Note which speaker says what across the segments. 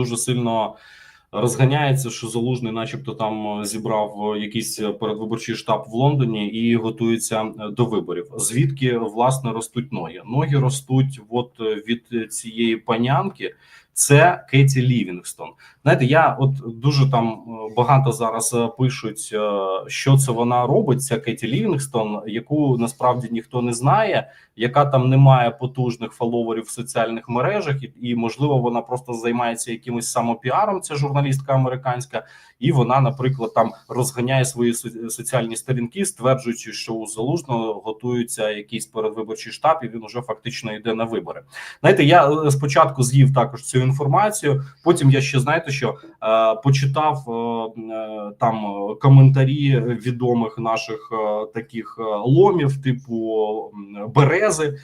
Speaker 1: дуже сильно розганяється, що залужний, начебто, там зібрав якийсь передвиборчий штаб в Лондоні і готується до виборів. Звідки власне ростуть ноги? Ноги ростуть, от від цієї панянки. Це Кеті Лівінгстон. Знаєте, я от дуже там багато зараз пишуть, що це вона робить. Ця Кеті Лівінгстон, яку насправді ніхто не знає, яка там не має потужних фоловерів в соціальних мережах, і, і можливо вона просто займається якимось самопіаром. Ця журналістка американська, і вона, наприклад, там розганяє свої соціальні сторінки, стверджуючи, що у залужного готується якийсь передвиборчий штаб, і він уже фактично йде на вибори. Знаєте, я спочатку з'їв також цю інформацію. Потім я ще знаєте, що е, почитав е, е, там коментарі відомих наших таких ломів, типу Берези.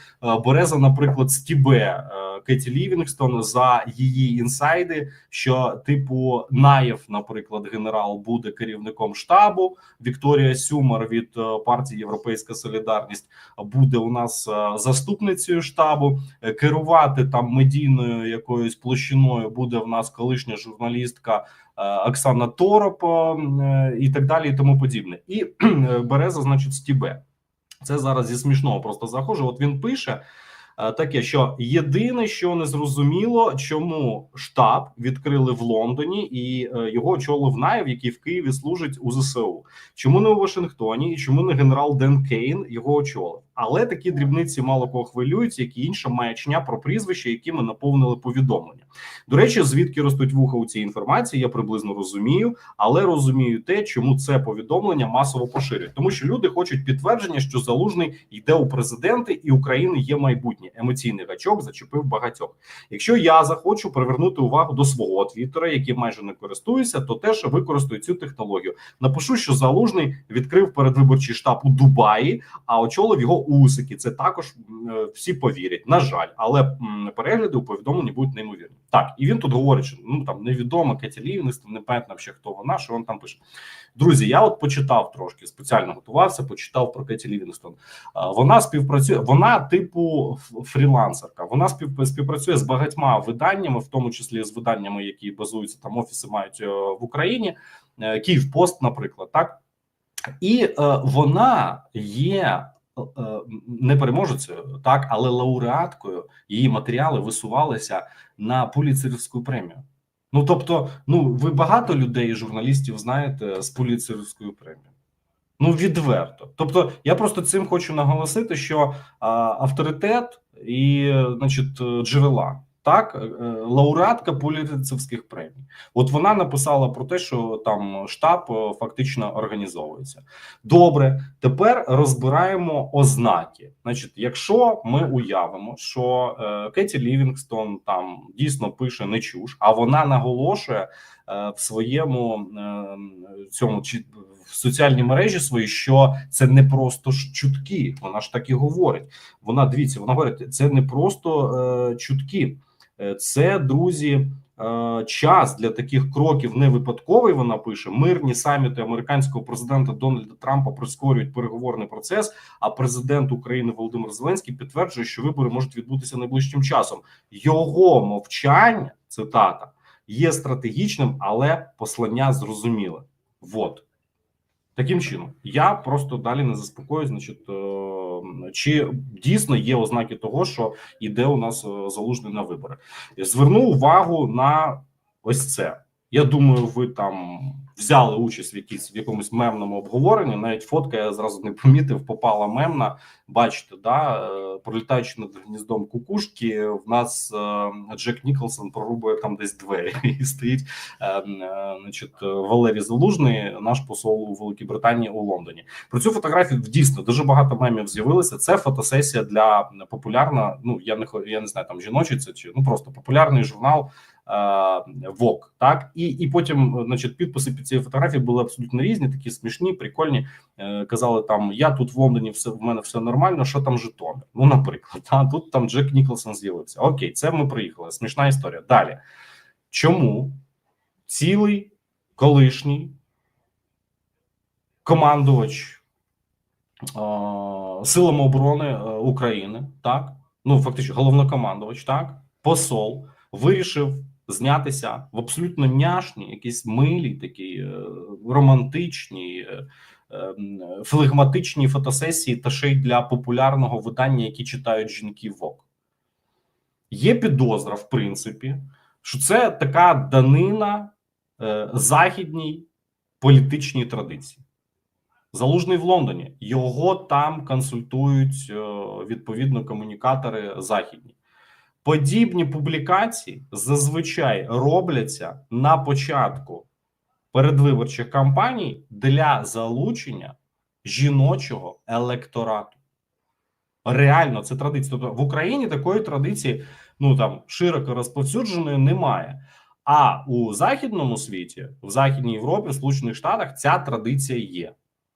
Speaker 1: Береза, наприклад, стібе Кеті Лівінгстон за її інсайди. Що типу Наєв, наприклад, генерал буде керівником штабу. Вікторія Сюмар від партії Європейська Солідарність буде у нас заступницею штабу. Керувати там медійною якоюсь площиною буде в нас колишня журналістка е, Оксана Тороп е, і так далі, і тому подібне. І е, Береза, значить, стібе. Це зараз зі смішного просто заходжу. От він пише таке, що єдине, що не зрозуміло, чому штаб відкрили в Лондоні і його очолив Наєв, який в Києві служить у ЗСУ. Чому не у Вашингтоні і чому не генерал Ден Кейн його очолив? Але такі дрібниці мало кого хвилюють, як і інша маячня про прізвище, якими наповнили повідомлення. До речі, звідки ростуть вуха у цій інформації, я приблизно розумію, але розумію те, чому це повідомлення масово поширюють, тому що люди хочуть підтвердження, що залужний йде у президенти, і України є майбутнє. Емоційний гачок зачепив багатьох. Якщо я захочу привернути увагу до свого твіттера, яким майже не користуюся, то теж використаю цю технологію. Напишу, що залужний відкрив передвиборчий штаб у Дубаї, а очолив його усики. Це також е, всі повірять. На жаль, але перегляди у повідомленні будуть неймовірні. Так, і він тут говорить, що ну там невідомо Кеті Лівінгстон, не пам'ятаю ще хто вона, що він там пише. Друзі, я от почитав трошки, спеціально готувався, почитав про Кеті Лівінгстон. Вона співпрацює, вона типу фрілансерка. Вона спів, співпрацює з багатьма виданнями, в тому числі з виданнями, які базуються там офіси мають е, в Україні. Е, Київпост, наприклад, так і е, вона є не переможецею, так, але лауреаткою її матеріали висувалися на Пуліцерівську премію. Ну тобто, ну ви багато людей, журналістів знаєте з Пуліцерівською премією. Ну відверто. Тобто, я просто цим хочу наголосити, що а, авторитет і, значить, джерела. Так, е, лауреатка Пуліцерівських премій. От вона написала про те, що там штаб е, фактично організовується. Добре, тепер розбираємо ознаки. Значить, якщо ми уявимо, що е, Кеті Лівінгстон там дійсно пише не чуш, а вона наголошує в своєму цьому чи в соціальній мережі своїй, що це не просто ж чутки. Вона ж так і говорить. Вона дивіться, вона говорить, це не просто е, чутки. Е, Це друзі, е, час для таких кроків не випадковий. Вона пише: мирні саміти американського президента Дональда Трампа прискорюють переговорний процес. А президент України Володимир Зеленський підтверджує, що вибори можуть відбутися найближчим часом. Його мовчання, цитата, є стратегічним, але послання зрозуміле. Вот. Таким чином, я просто далі не заспокоюсь. Значить, е, чи дійсно є ознаки того, що іде у нас е, залужний на вибори? Зверну увагу на ось це. Я думаю, ви там взяли участь в якійсь в якомусь мемному обговоренні. Навіть фотка я зразу не помітив, попала мемна. Бачите, да е, пролітаючи над гніздом кукушки, в нас е, Джек Ніколсон прорубує там десь двері і стоїть. е, Значить, Валерій Залужний, наш посол у Великій Британії у Лондоні. Про цю фотографію дійсно дуже багато мемів з'явилося. Це фотосесія для популярна. Ну я не я не знаю, там жіночий це чи ну просто популярний журнал. ВОК, так і і потім, значить, підписи під цією фотографією були абсолютно різні, такі смішні, прикольні. Е, Казали там: я тут в Лондоні, все в мене все нормально. Що там Житомир? Ну, наприклад, а тут там Джек Ніколсон з'явився. Окей, це ми приїхали. Смішна історія. Далі чому цілий колишній командувач е, силами оборони е, України, так ну фактично головнокомандувач, так посол вирішив знятися в абсолютно няшні, якісь милі, такі е, романтичні, е, е, м, флегматичні фотосесії та ще й для популярного видання, які читають жінки в ок. Є підозра, в принципі, що це така данина західній політичній традиції. Залужний в Лондоні. Його там консультують відповідно комунікатори західні. Подібні публікації зазвичай робляться на початку передвиборчих кампаній для залучення жіночого електорату. Реально, це традиція. Тобто в Україні такої традиції ну там широко розповсюдженої немає. А у західному світі, в Західній Європі, в Сполучених Штатах, ця традиція є.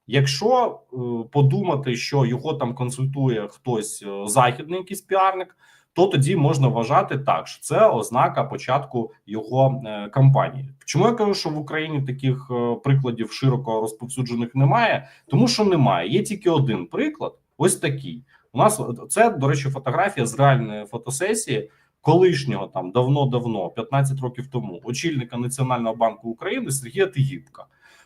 Speaker 1: Якщо е, подумати, що його там консультує хтось е, західний якийсь піарник, то тоді можна вважати так, що це ознака початку його е, кампанії. Чому я кажу, що в Україні таких е, прикладів широко розповсюджених немає? Тому що немає. Є тільки один приклад. Ось такий. У нас це, до речі, фотографія з реальної фотосесії колишнього там давно-давно, 15 років тому, очільника Національного банку України Сергія Тигіпка.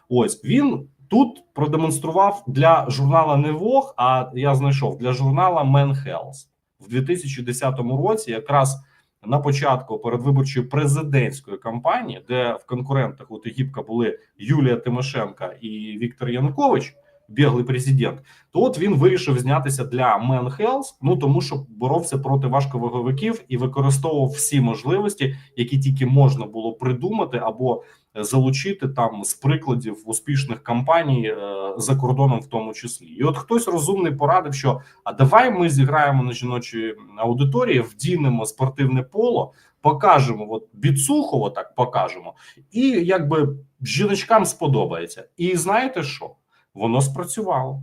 Speaker 1: Ось він тут продемонстрував для журнала не Vogue, а я знайшов для журнала Men Health в 2010 році, якраз на початку передвиборчої президентської кампанії, де в конкурентах у Тегіпка були Юлія Тимошенка і Віктор Янукович, біглий президент, то от він вирішив знятися для Men Health, ну тому що боровся проти важковаговиків і використовував всі можливості, які тільки можна було придумати або залучити там з прикладів успішних кампаній е, за кордоном, в тому числі. І от хтось розумний порадив, що а давай ми зіграємо на жіночій аудиторії, вдінемо спортивне поло, покажемо, от біцухово так покажемо, і якби жіночкам сподобається. І знаєте що? Воно спрацювало.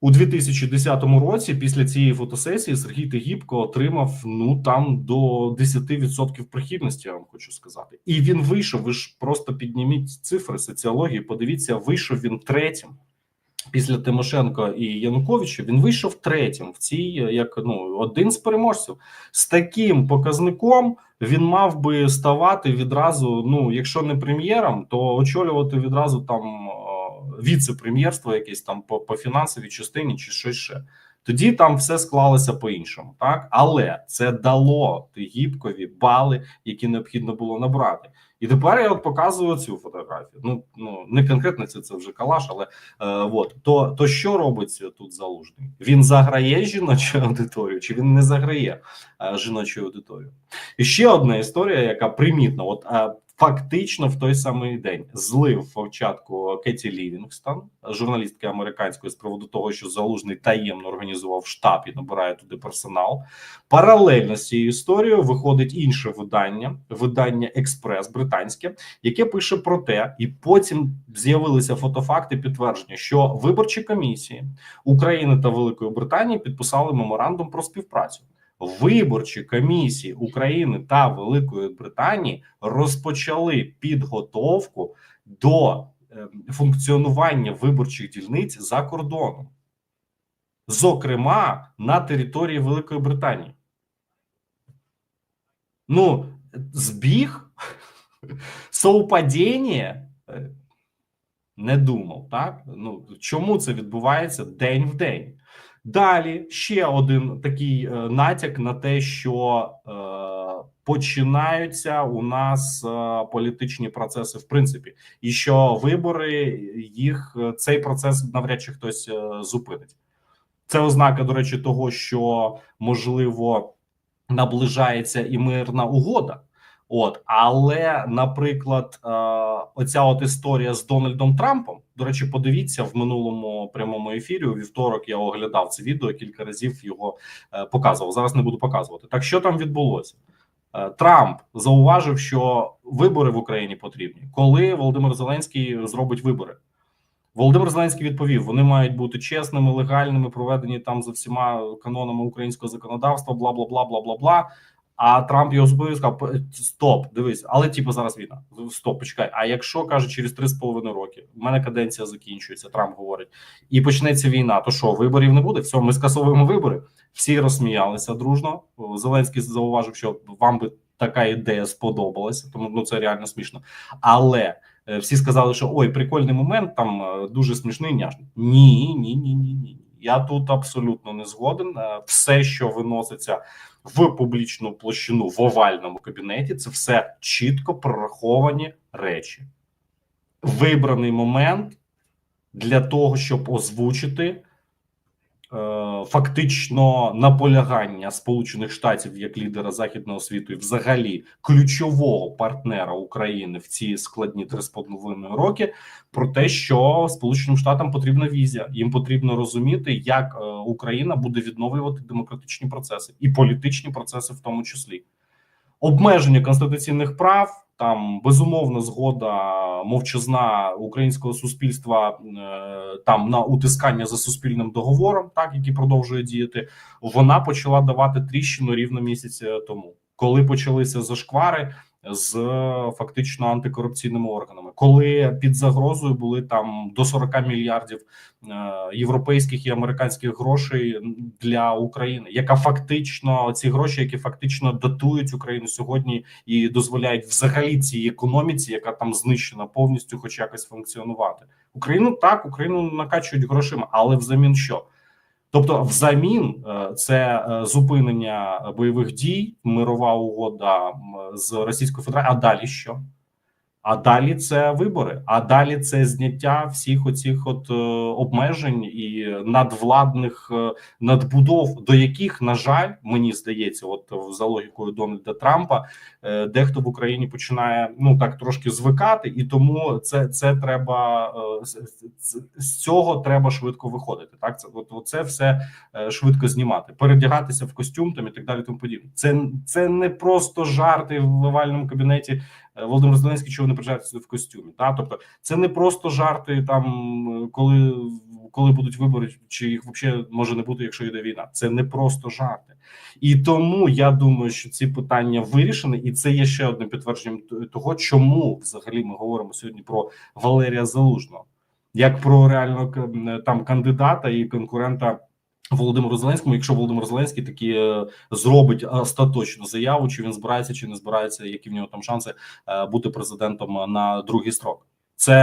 Speaker 1: У 2010 році, після цієї фотосесії, Сергій Тегібко отримав ну там до 10% прихильності, я вам хочу сказати. І він вийшов. Ви ж просто підніміть цифри соціології. Подивіться, вийшов він третім після Тимошенко і Януковича. Він вийшов третім в цій як ну один з переможців з таким показником. Він мав би ставати відразу. Ну, якщо не прем'єром, то очолювати відразу там віце-прем'єрство, якесь там по, по фінансовій частині, чи щось ще. Тоді там все склалося по-іншому, так але це дало Тигіпкові бали, які необхідно було набрати. І тепер я от показую цю фотографію. Ну ну не конкретно це це вже калаш, але е, от то то що робиться тут залужний? Він заграє жіночу аудиторію, чи він не заграє е, жіночу аудиторію? І ще одна історія, яка примітна, от е, фактично в той самий день злив початку Кеті Лівінгстон, журналістки американської, з приводу того, що залужний таємно організував штаб і набирає туди персонал. Паралельно з цією історією виходить інше видання, видання Експрес британське, яке пише про те, і потім з'явилися фотофакти підтвердження, що виборчі комісії України та Великої Британії підписали меморандум про співпрацю. Виборчі комісії України та Великої Британії розпочали підготовку до функціонування виборчих дільниць за кордоном, зокрема на території Великої Британії. Ну, збіг, совпадіння, не думав, так? Ну, чому це відбувається день в день? Далі ще один такий е, натяк на те, що е, починаються у нас е, політичні процеси, в принципі, і що вибори їх е, цей процес навряд чи хтось е, зупинить. Це ознака, до речі, того, що можливо наближається і мирна угода. От, але, наприклад, е, оця от історія з Дональдом Трампом. До речі, подивіться в минулому прямому ефірі. У вівторок я оглядав це відео кілька разів його е, показував. Зараз не буду показувати. Так що там відбулося? Е, Трамп зауважив, що вибори в Україні потрібні, коли Володимир Зеленський зробить вибори. Володимир Зеленський відповів: вони мають бути чесними, легальними, проведені там за всіма канонами українського законодавства, бла бла бла бла бла бла. А Трамп його зупинив сказав: Стоп, дивись, але типу зараз війна. Стоп, почекай. А якщо каже, через 3,5 роки в мене каденція закінчується, Трамп говорить, і почнеться війна, то що виборів не буде? Все, ми скасовуємо вибори. Всі розсміялися дружно. Зеленський зауважив, що вам би така ідея сподобалася, тому ну це реально смішно. Але е, всі сказали, що ой, прикольний момент, там е, дуже смішний няшний. Ні, ні, ні, ні, ні. Я тут абсолютно не згоден. Е, Все, що виноситься в публічну площину в овальному кабінеті, це все чітко прораховані речі. Вибраний момент для того, щоб озвучити е, фактично наполягання Сполучених Штатів як лідера західного світу і взагалі ключового партнера України в ці складні 3,5 роки про те, що Сполученим Штатам потрібна візія. Їм потрібно розуміти, як е, Україна буде відновлювати демократичні процеси і політичні процеси, в тому числі обмеження конституційних прав. Там безумовно згода мовчазна українського суспільства е, там на утискання за суспільним договором, так який продовжує діяти, вона почала давати тріщину рівно місяць е, тому, коли почалися зашквари з е, фактично антикорупційними органами, коли під загрозою були там до 40 мільярдів е, європейських і американських грошей для України, яка фактично ці гроші, які фактично датують Україну сьогодні і дозволяють взагалі цій економіці, яка там знищена повністю, хоч якось функціонувати. Україну так Україну накачують грошима, але взамін що? Тобто, взамін е, це е, зупинення бойових дій, мирова угода з Російською Федерацією. А далі що? А далі це вибори. А далі це зняття всіх оцих от е, обмежень і надвладних е, надбудов, до яких, на жаль, мені здається, от за логікою Дональда Трампа, е, дехто в Україні починає ну так трошки звикати, і тому це це треба з- цього треба швидко виходити. Так, це от, це все швидко знімати, передягатися в костюм там і так далі. Тому подібне. Це це не просто жарти в овальному кабінеті. Е, Володимир Зеленський, чого не приїжджають в костюмі. Та тобто, це не просто жарти там, коли коли будуть вибори, чи їх взагалі може не бути, якщо йде війна. Це не просто жарти. І тому я думаю, що ці питання вирішені, і це є ще одним підтвердженням того, чому взагалі ми говоримо сьогодні про Валерія Залужного, як про реально к- м, там кандидата і конкурента. Володимиру Зеленському, якщо Володимир Зеленський таки е, зробить остаточну заяву, чи він збирається, чи не збирається, які в нього там шанси е, бути президентом на другий строк. Це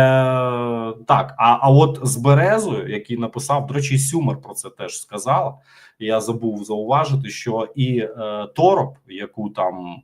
Speaker 1: так. А а от з Березою, який написав, до речі, Сюмер про це теж сказала. Я забув зауважити, що і е, Тороп, яку там е,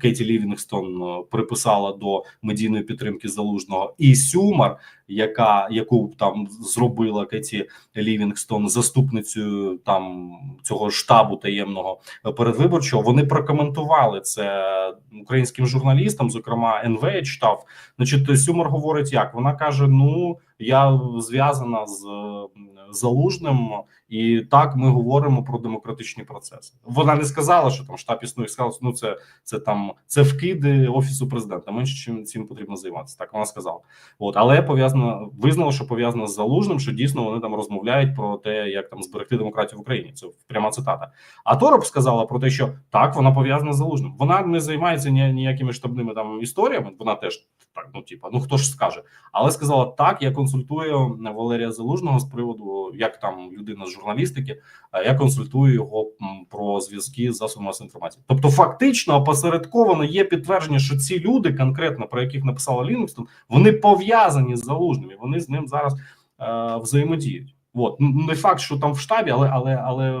Speaker 1: Кеті Лівінгстон е, приписала до медійної підтримки залужного, і Сюмар, яка яку там зробила Кеті Лівінгстон заступницею там цього штабу таємного передвиборчого, вони прокоментували це українським журналістам, зокрема НВ читав. Значить, Сюмар говорить, як вона каже: Ну я зв'язана з е, залужним, і так ми говоримо про демократичні процеси. Вона не сказала, що там штаб існує. Сказала, ну це це там це вкиди офісу президента. Менше чим цим потрібно займатися. Так вона сказала. От але пов'язано визнала, що пов'язано з залужним, що дійсно вони там розмовляють про те, як там зберегти демократію в Україні. Це пряма цитата. А Тороп сказала про те, що так вона пов'язана з залужним. Вона не займається ні, ніякими штабними там історіями. Вона теж так, ну типа, ну хто ж скаже, але сказала так. Я консультую Валерія Залужного з приводу, як там людина з журналістики. а Я консультую його про зв'язки з засобами масової інформації. Тобто, фактично опосередковано є підтвердження, що ці люди, конкретно про яких написала Лінкстон, вони пов'язані з залужним, і вони з ним зараз е, взаємодіють. От не факт, що там в штабі, але але але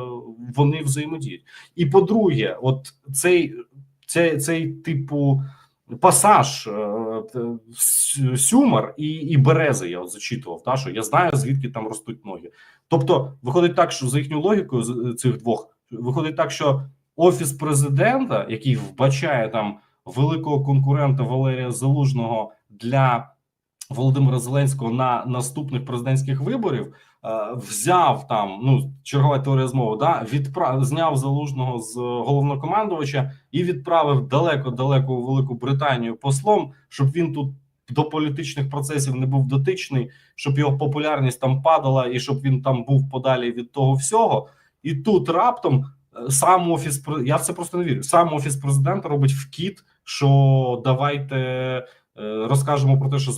Speaker 1: вони взаємодіють. І по-друге, от цей цей, цей типу пасаж е, С- Сюмар і, і Берези. Я от зачитував, та що я знаю звідки там ростуть ноги. Тобто, виходить так, що за їхньою логікою з цих двох виходить так, що офіс президента, який вбачає там великого конкурента Валерія Залужного для Володимира Зеленського на наступних президентських виборів. Е, Взяв там ну чергова теорія змови, да відправ зняв залужного з головнокомандувача і відправив далеко-далеко у Велику Британію послом, щоб він тут до політичних процесів не був дотичний, щоб його популярність там падала, і щоб він там був подалі від того всього. І тут раптом е, сам офіс я в це просто не вірю. Сам офіс президента робить вкіт, що давайте розкажемо про те, що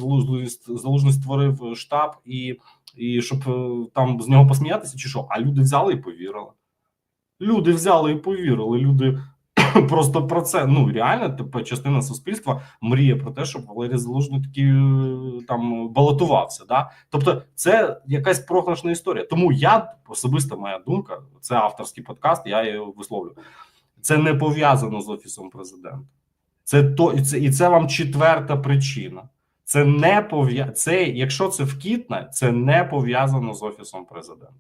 Speaker 1: залужний створив е, штаб, і, і щоб е, там з нього посміятися, чи що? А люди взяли і повірили. Люди взяли і повірили. Люди Просто про це ну реально типу, частина суспільства мріє про те, щоб Валерій Залужний таки е, там балотувався. Да? Тобто, це якась програшна історія. Тому я особиста моя думка, це авторський подкаст. Я її висловлю. Це не пов'язано з офісом президента. Це то і це, і це вам четверта причина. Це не пов'я... це, якщо це вкітне, це не пов'язано з офісом президента.